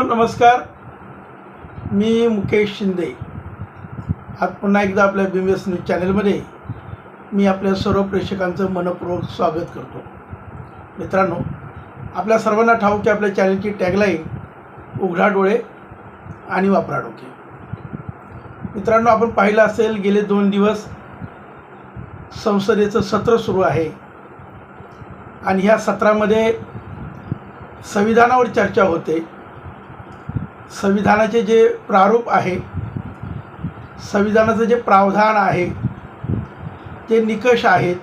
नमस्कार. मी मुकेश शिंदे. आज पुन्हा एकदा आपल्या बी एस न्यूज चॅनलमध्ये मी आपल्या सर्व प्रेक्षकांचं मनपूर्वक स्वागत करतो. मित्रांनो आपल्या सर्वांना ठाऊक की आपल्या चॅनलची टॅगलाईन उघडा डोळे आणि वापरा डोके. मित्रांनो आपण पाहिलं असेल गेले दोन दिवस संसदेचं सत्र सुरू आहे. आणि ह्या सत्रामध्ये संविधानावर चर्चा होते. संविधानाचे जे प्रारूप आहे संविधानाचं जे प्रावधान आहे जे निकष आहेत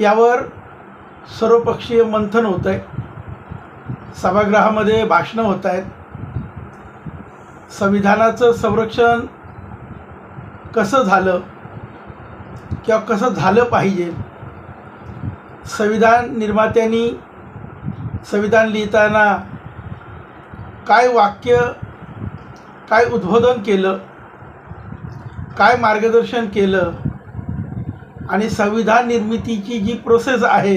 यावर सर्वपक्षीय मंथन होत आहे सभागृहामध्ये भाषणं होत आहेत संविधानाचं संरक्षण कसं झालं किंवा कसं झालं पाहिजे? संविधान निर्मात्यांनी संविधान लिहिताना काय वाक्य काय उद्बोधन केलं काय मार्गदर्शन केलं आणि संविधान निर्मितीची जी प्रोसेस आहे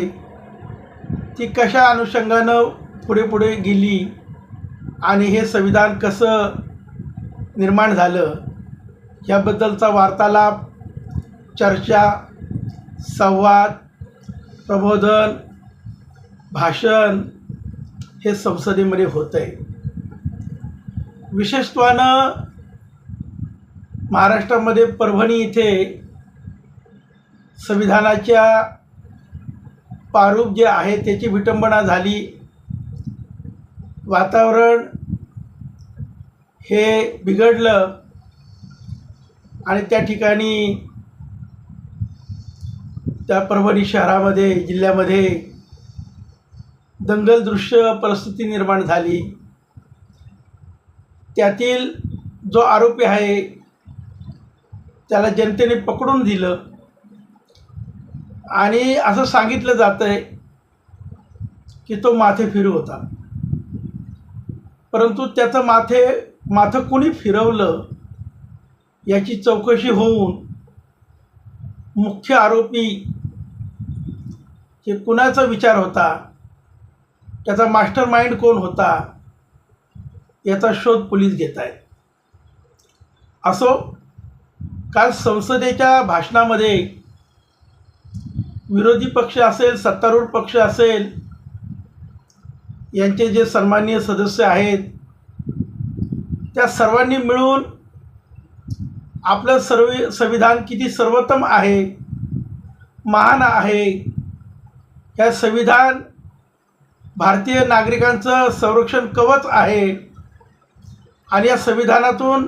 ती कशा अनुषंगानं पुढे पुढे गेली आणि हे संविधान कसं निर्माण झालं याबद्दलचा वार्तालाप चर्चा संवाद प्रबोधन भाषण हे संसदेमध्ये होतं आहे विशेषत्वानं महाराष्ट्रामध्ये परभणी इथे संविधानाच्या प्रारूप जे आहे त्याची विटंबना झाली. वातावरण हे बिघडलं आणि त्या ठिकाणी त्या परभणी शहरामध्ये जिल्ह्यामध्ये दंगल दृश्य परिस्थिती निर्माण झाली. त्यातील जो आरोपी आहे त्याला जनतेने पकडून दिलं. आणि असं सांगितलं जातं आहे की तो माथे फिरू होता. परंतु त्याचं माथे माथं कुणी फिरवलं याची चौकशी होऊन मुख्य आरोपी जे कुणाचा विचार होता त्याचा मास्टर माइंड कोण होता याचा शोध पोलीस घेत आहेत. असो काल संसदेच्या भाषणामध्ये विरोधी पक्ष असेल सत्तारूढ पक्ष असेल यांचे जे सन्माननीय सदस्य आहेत त्या सर्वांनी मिळून आपलं सर्व संविधान किती सर्वोत्तम आहे महान आहे ह्या संविधान भारतीय नागरिकांचं संरक्षण कवच आहे आणि या संविधानातून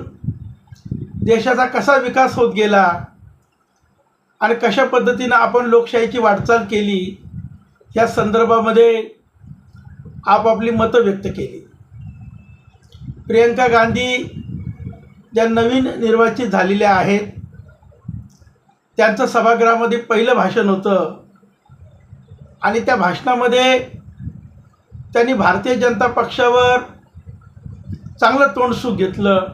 देशाचा कसा विकास होत गेला आणि कशा पद्धतीनं आपण लोकशाहीची वाटचाल केली या संदर्भामध्ये आपापली मतं व्यक्त केली. प्रियंका गांधी ज्या नवीन निर्वाचित झालेल्या आहेत त्यांचं सभागृहामध्ये पहिलं भाषण होतं आणि त्या भाषणामध्ये त्यांनी भारतीय जनता पक्षावर चांगलं तोंडसूक घेतलं.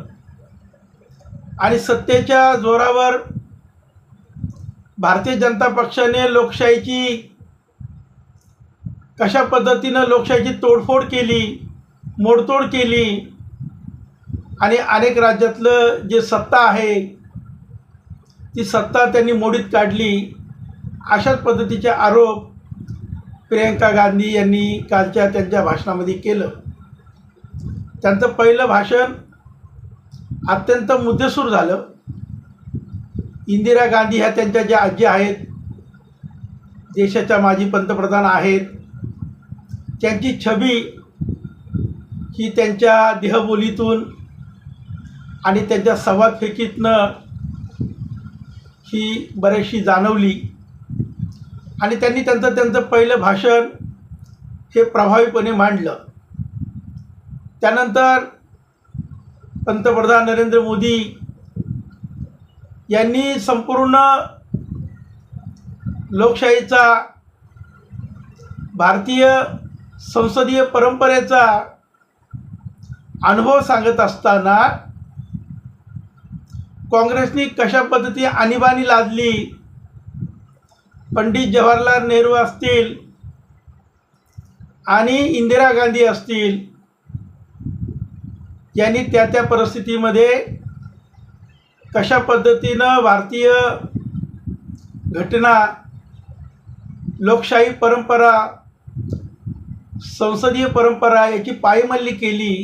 आणि सत्तेच्या जोरावर भारतीय जनता पक्षाने लोकशाहीची कशा पद्धतीनं लोकशाहीची तोडफोड केली मोडतोड केली आणि अनेक राज्यातलं जे सत्ता आहे ती सत्ता त्यांनी मोडीत काढली. अशाच पद्धतीचे आरोप प्रियंका गांधी यांनी कालच्या त्यांच्या भाषणामध्ये केलं. त्यांचं पहिलं भाषण अत्यंत मुद्देसूर झालं. इंदिरा गांधी ह्या त्यांच्या ज्या आजी आहेत देशाच्या माजी पंतप्रधान आहेत. त्यांची छबी ही त्यांच्या देहबोलीतून आणि त्यांच्या संवाद फेकीतनं ही बरीचशी जाणवली. आणि त्यांनी त्यांचं त्यांचं पहिलं भाषण हे प्रभावीपणे मांडलं. त्यानंतर पंतप्रधान नरेंद्र मोदी यांनी संपूर्ण लोकशाहीचा भारतीय संसदीय परंपरेचा अनुभव सांगत असताना काँग्रेसनी कशा पद्धती आणीबाणी लादली? पंडित जवाहरलाल नेहरू असतील आणि इंदिरा गांधी असतील. यांनी त्या त्या परिस्थितीमध्ये कशा पद्धतीनं भारतीय घटना लोकशाही परंपरा संसदीय परंपरा याची पायमल्ली केली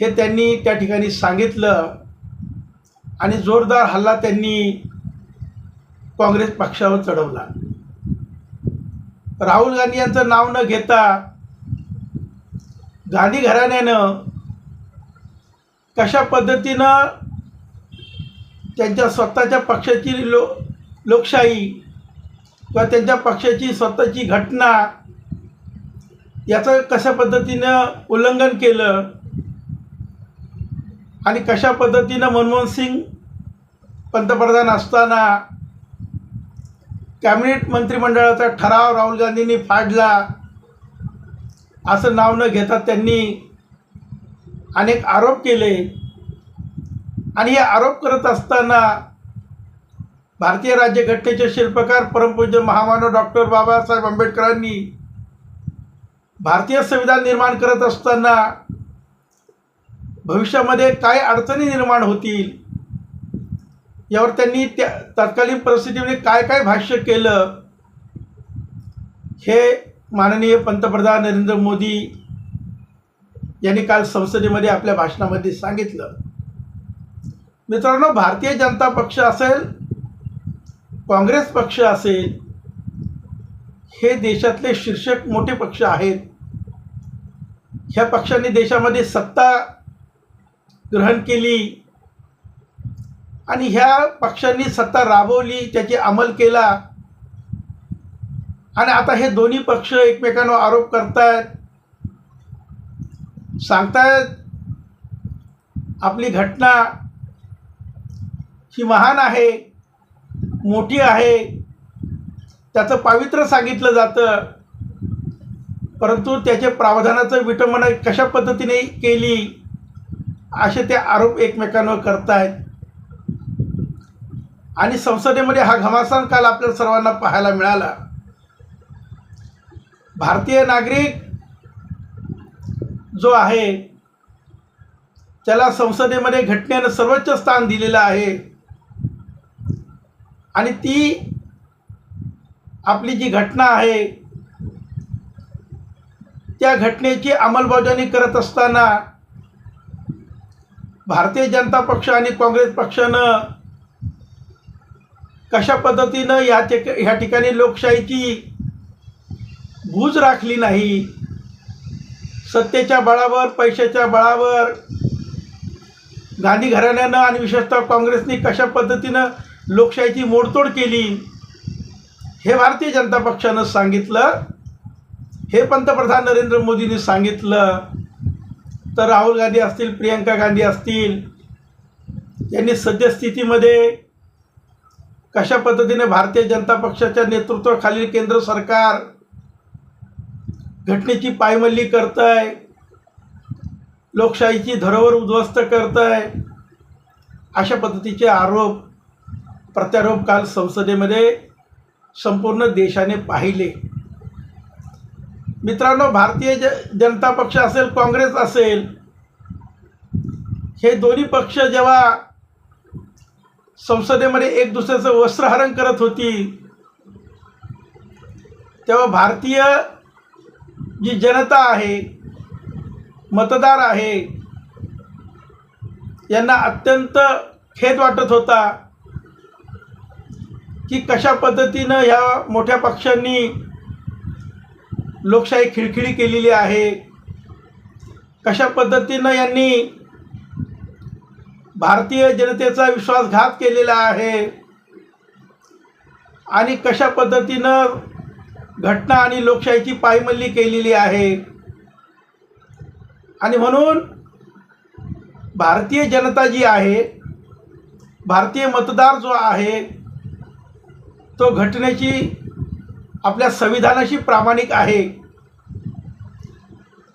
हे त्यांनी त्या ठिकाणी सांगितलं आणि जोरदार हल्ला त्यांनी काँग्रेस पक्षावर चढवला. राहुल गांधी यांचं नाव न घेता गांधी घराण्यानं कशा पद्धतीनं त्यांच्या स्वतःच्या पक्षाची लो लोकशाही किंवा त्यांच्या पक्षाची स्वतःची घटना याचं कशा पद्धतीनं उल्लंघन केलं? आणि कशा पद्धतीनं मनमोहन सिंग पंतप्रधान असताना कॅबिनेट मंत्रिमंडळाचा ठराव राहुल गांधींनी फाडला असं नाव न घेता त्यांनी अनेक आरोप केले. आणि हे आरोप करत असताना भारतीय राज्यघटनेचे शिल्पकार परमपूज्य महामानव डॉक्टर बाबासाहेब आंबेडकरांनी भारतीय संविधान निर्माण करत असताना भविष्यामध्ये काय अडचणी निर्माण होतील यावर त्यांनी त्या तत्कालीन परिस्थितीमध्ये काय काय भाष्य केलं हे माननीय पंतप्रधान नरेंद्र मोदी यांनी काल संसदेमध्ये आपल्या भाषणामध्ये सांगितलं. मित्रांनो भारतीय जनता पक्ष असेल काँग्रेस पक्ष असेल हे देशातले शीर्षक मोठे पक्ष आहेत. ह्या पक्षांनी देशामध्ये सत्ता ग्रहण केली आणि ह्या पक्षांनी सत्ता राबवली त्याची अंमल केला. आणि आता हे दोन्ही पक्ष एकमेकांवर आरोप करतायत. सांगतायत आपली घटना ही महान आहे मोठी आहे त्याचं पावित्र्य सांगितलं जातं परंतु त्याचे प्रावधानाचं विटंबना कशा पद्धतीने केली असे ते आरोप एकमेकांवर करतायत. आणि संसदेमध्ये हा घमासान काल आपल्या सर्वांना पाहायला मिळाला. भारतीय नागरिक जो आहे त्याला संसदेमध्ये घटनेनं सर्वोच्च स्थान दिलेलं आहे. आणि ती आपली जी घटना आहे त्या घटनेची अंमलबजावणी करत असताना भारतीय जनता पक्ष आणि काँग्रेस पक्षानं कशा पद्धतीनं या ठिक ह्या ठिकाणी लोकशाहीची भूज राखली नाही सत्तेच्या बळावर पैशाच्या बळावर गांधी घराण्यानं आणि विशेषतः काँग्रेसने कशा पद्धतीनं लोकशाहीची मोडतोड केली हे भारतीय जनता पक्षानं सांगितलं हे पंतप्रधान नरेंद्र मोदींनी सांगितलं तर राहुल गांधी असतील प्रियंका गांधी असतील यांनी सद्यस्थितीमध्ये कशा पद्धतीने भारतीय जनता पक्षाच्या नेतृत्वाखालील केंद्र सरकार घटनेची पायमल्ली करताय. लोकशाहीची धरोवर उद्ध्वस्त करताय. अशा पद्धतीचे आरोप प्रत्यारोप काल संसदेमध्ये संपूर्ण देशाने पाहिले. मित्रांनो भारतीय ज जनता पक्ष असेल काँग्रेस असेल हे दोन्ही पक्ष जेव्हा संसदेमध्ये एक दुसऱ्याचं वस्त्रहरण करत होती तेव्हा भारतीय जी जनता आहे मतदार आहे यांना अत्यंत खेद वाटत होता की कशा पद्धतीनं ह्या मोठ्या पक्षांनी लोकशाही खिळखिळी केलेली आहे कशा पद्धतीनं यांनी भारतीय जनतेचा विश्वासघात केलेला आहे आणि कशा पद्धतीनं घटना आणि लोकशाहीची पायमल्ली केलेली आहे. आणि म्हणून भारतीय जनता जी आहे भारतीय मतदार जो आहे तो घटनेची आपल्या संविधानाशी प्रामाणिक आहे.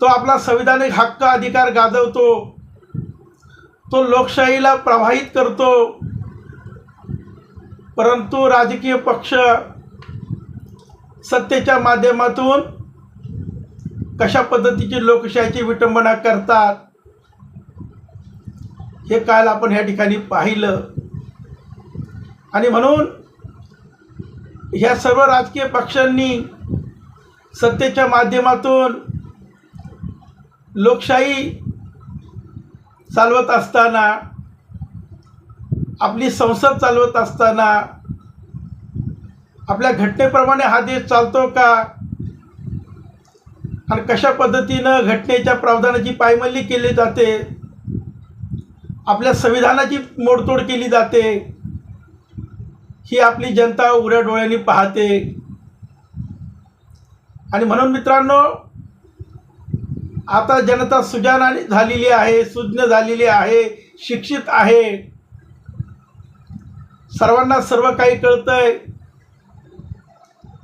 तो आपला संविधानिक हक्क अधिकार गाजवतो. तो लोकशाहीला प्रभावित करतो. परंतु राजकीय पक्ष सत्तेच्या माध्यमातून कशा पद्धतीची लोकशाहीची विटंबना करतात हे काल आपण ह्या ठिकाणी पाहिलं. आणि म्हणून ह्या सर्व राजकीय पक्षांनी सत्तेच्या माध्यमातून लोकशाही चालवत असताना आपली संसद चालवत असताना आपल्या घटनेप्रमाणे हा देश चालतो का? आणि कशा पद्धतीनं घटनेच्या प्रावधानाची पायमल्ली केली जाते? आपल्या संविधानाची मोडतोड केली जाते? ही आपली जनता उघड्या डोळ्यांनी पाहते. आणि म्हणून मित्रांनो आता जनता सुजान आणि झालेली आहे सुज्ञ झालेली आहे शिक्षित आहे. सर्वांना सर्व काही कळतंय.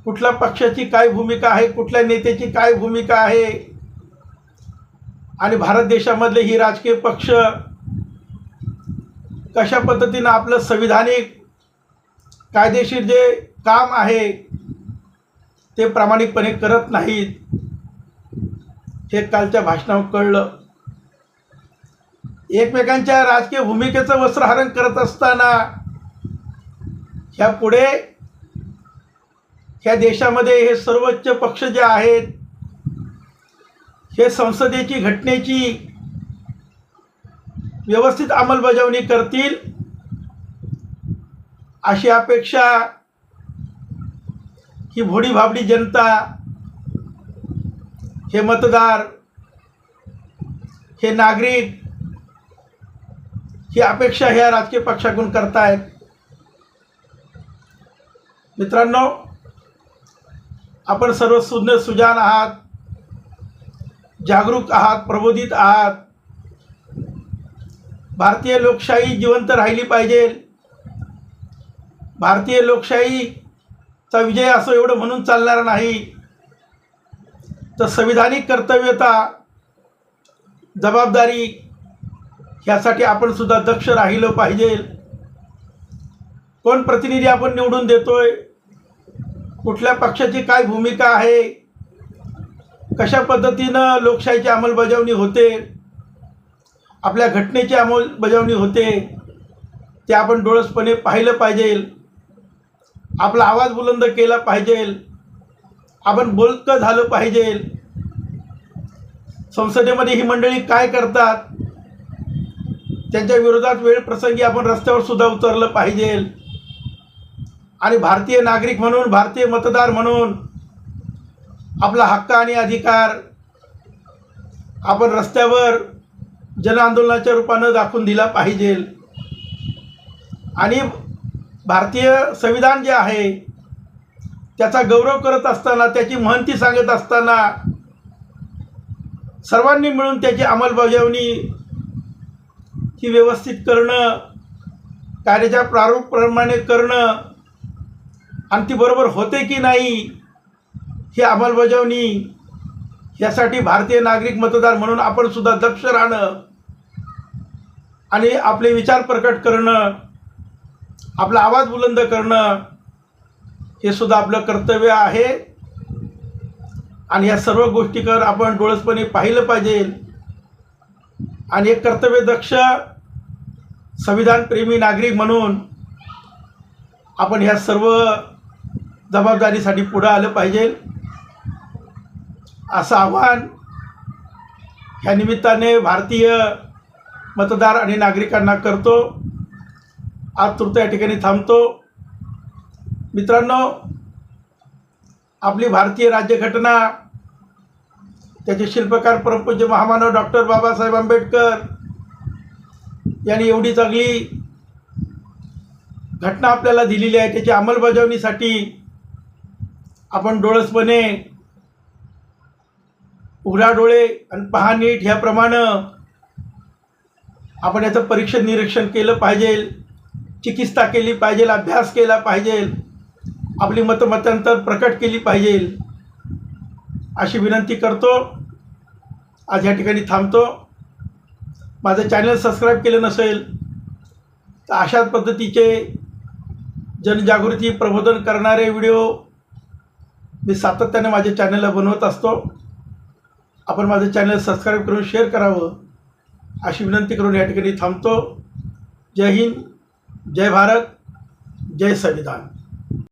कुठल्या पक्षाची काय भूमिका आहे कुठल्या नेत्याची काय भूमिका आहे? आणि भारत देशामधले ही राजकीय पक्ष कशा पद्धतीनं आपलं संविधानिक कायदेशीर जे काम आहे ते प्रामाणिकपणे करत नाहीत हे कालच्या भाषणावर कळलं. एकमेकांच्या राजकीय भूमिकेचं वस्त्रहरण करत असताना ह्या पुढे ह्या देशामध्ये हे सर्वोच्च पक्ष जे आहेत हे संसदेची घटनेची व्यवस्थित अंमलबजावणी करतील अशी अपेक्षा ही भोडी भाबडी जनता हे मतदार हे नागरिक ही अपेक्षा ह्या राजकीय पक्षाकडून करतायत. मित्रांनो आपण सर्व सुज्ञ सुजान आहात जागरूक आहात प्रबोधित आहात. भारतीय लोकशाही जिवंत राहिली पाहिजे. भारतीय लोकशाहीचा विजय असं एवढं म्हणून चालणार नाही. तर संविधानिक कर्तव्यता जबाबदारी ह्यासाठी आपण सुद्धा दक्ष राहिलं पाहिजे. कोण प्रतिनिधी आपण निवडून देतोय? कुठल्या पक्षाची काय भूमिका आहे? कशा पद्धतीनं लोकशाहीची अंमलबजावणी होते? आपल्या घटनेची अंमलबजावणी होते? ते आपण डोळसपणे पाहिलं पाहिजे. आपला आवाज बुलंद केला पाहिजे. आपण बोलकं झालं पाहिजे. संसदेमध्ये ही मंडळी काय करतात? त्यांच्या विरोधात वेळ प्रसंगी आपण रस्त्यावर सुद्धा उतरलं पाहिजे. आणि भारतीय नागरिक म्हणून भारतीय मतदार म्हणून आपला हक्क आणि अधिकार आपण रस्त्यावर जनआंदोलनाच्या रूपानं दाखवून दिला पाहिजे. आणि भारतीय संविधान जे आहे त्याचा गौरव करत असताना त्याची महंती सांगत असताना सर्वांनी मिळून त्याची अंमलबजावणी ही व्यवस्थित करणं कार्याच्या प्रारूपप्रमाणे करणं आणि ती बरोबर होते की नाही ही अंमलबजावणी यासाठी भारतीय नागरिक मतदार म्हणून आपण सुद्धा दक्ष राहणं आणि आपले विचार प्रकट करणं आपला आवाज बुलंद करणं हे सुद्धा आपलं कर्तव्य आहे. आणि या सर्व गोष्टीकर आपण डोळसपणे पाहिलं पाहिजे. आणि एक कर्तव्यदक्ष संविधानप्रेमी नागरिक म्हणून आपण ह्या सर्व जबाबदारीसाठी पुढं आलं पाहिजे. असं आव्हान ह्या निमित्ताने भारतीय मतदार आणि नागरिकांना करतो. आज तृत या ठिकाणी थांबतो. मित्रांनो आपली भारतीय राज्यघटना त्याचे शिल्पकार परमपूज्य महामानव डॉक्टर बाबासाहेब आंबेडकर यांनी एवढी चांगली घटना आपल्याला दिलेली आहे. त्याची अंमलबजावणीसाठी आपण डोळसपणे उघडा डोळे आणि पहा नीट ह्याप्रमाणं. आपण याचं परीक्षण निरीक्षण केलं पाहिजे. चिकित्सा केली पाहिजे अभ्यास केला पाहिजे. आपली मतमतांतर प्रकट केली पाहिजे. अशी विनंती करतो. आज या ठिकाणी थांबतो. माझं चॅनल सबस्क्राईब केलं नसेल तर अशाच पद्धतीचे जनजागृती प्रबोधन करणारे व्हिडिओ मी सातत्याने माझ्या चॅनलला बनवत असतो. आपण माझं चॅनल सबस्क्राईब करून शेअर करावं अशी विनंती करून या ठिकाणी थांबतो. जय हिंद जय भारत जय संविधान.